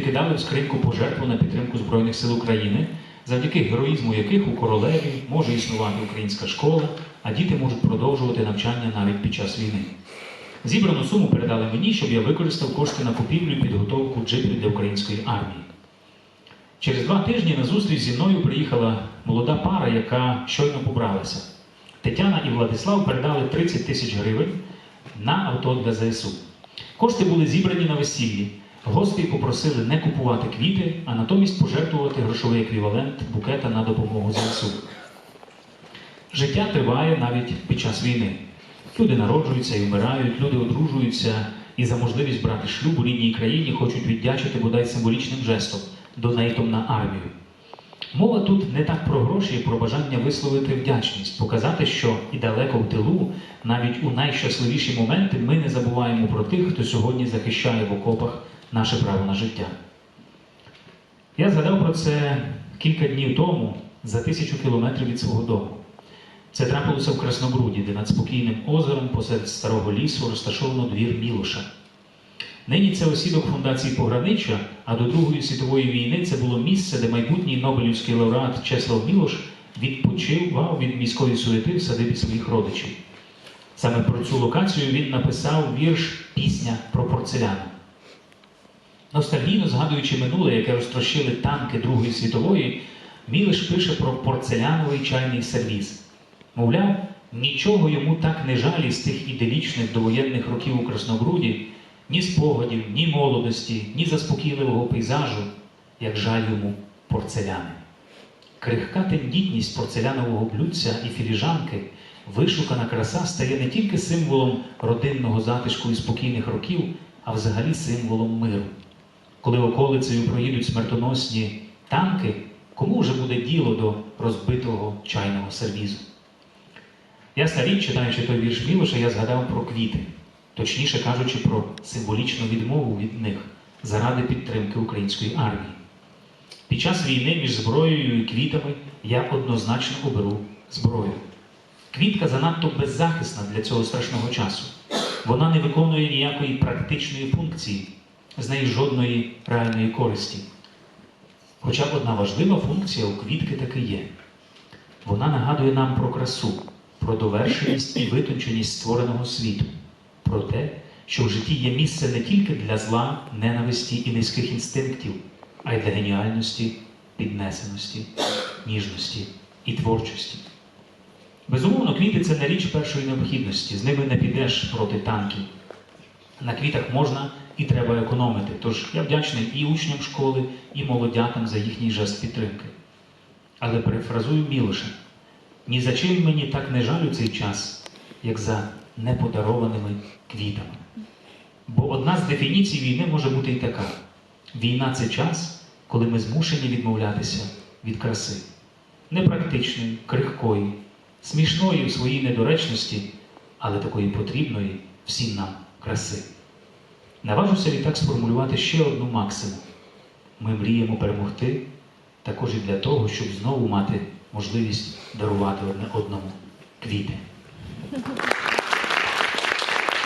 кидали в скриньку пожертву на підтримку Збройних сил України, завдяки героїзму яких у королеві може існувати українська школа, а діти можуть продовжувати навчання навіть під час війни. Зібрану суму передали мені, щоб я використав кошти на купівлю і підготовку джипів для української армії. Через два тижні на зустріч зі мною приїхала молода пара, яка щойно побралася. Тетяна і Владислав передали 30 тисяч гривень на авто для ЗСУ. Кошти були зібрані на весіллі. Гості попросили не купувати квіти, а натомість пожертвувати грошовий еквівалент букета на допомогу ЗСУ. Життя триває навіть під час війни. Люди народжуються і вмирають, люди одружуються і за можливість брати шлюб у рідній країні хочуть віддячити бодай символічним жестом донейтом на армію. Мова тут не так про гроші, як про бажання висловити вдячність, показати, що і далеко в тилу, навіть у найщасливіші моменти, ми не забуваємо про тих, хто сьогодні захищає в окопах наше право на життя. Я згадав про це кілька днів тому за тисячу кілометрів від свого дому. Це трапилося в Краснобруді, де над спокійним озером посеред старого лісу розташовано двір Мілоша. Нині це осідок фундації Погранича, а до Другої світової війни це було місце, де майбутній Нобелівський лауреат Чеслав Мілош відпочивав від міської суети в садибі своїх родичів. Саме про цю локацію він написав вірш Пісня про порцеляну. Ностальгійно згадуючи минуле, яке розтрощили танки Другої світової, Мілиш пише про порцеляновий чайний сервіз. Мовляв, нічого йому так не жалі з тих іделічних довоєнних років у Красногруді, ні спогадів, ні молодості, ні заспокійливого пейзажу, як жаль йому порцеляни. Крихка тендітність порцелянового блюдця і філіжанки, вишукана краса стає не тільки символом родинного затишку і спокійних років, а взагалі символом миру. Коли околицею проїдуть смертоносні танки, кому вже буде діло до розбитого чайного сервізу? Ясна річ, читаючи той вірш Мілоша, я згадав про квіти, точніше кажучи, про символічну відмову від них заради підтримки української армії. Під час війни між зброєю і квітами я однозначно оберу зброю. Квітка занадто беззахисна для цього страшного часу. Вона не виконує ніякої практичної функції, з неї жодної реальної користі. Хоча одна важлива функція у квітки таки є. Вона нагадує нам про красу, про довершеність і витонченість створеного світу, про те, що в житті є місце не тільки для зла, ненависті і низьких інстинктів, а й для геніальності, піднесеності, ніжності і творчості. Безумовно, квіти це не річ першої необхідності, з ними не підеш проти танків. На квітах можна і треба економити. Тож я вдячний і учням школи, і молодятам за їхній жест підтримки. Але перефразую Мілоша, ні за чим мені так не жаль у цей час, як за неподарованими квітами. Бо одна з дефініцій війни може бути і така: війна це час, коли ми змушені відмовлятися від краси, непрактичної, крихкої, смішної в своїй недоречності, але такої потрібної всім нам краси. Наважуся відтак сформулювати ще одну максиму. Ми мріємо перемогти також і для того, щоб знову мати можливість дарувати одне одному квіти.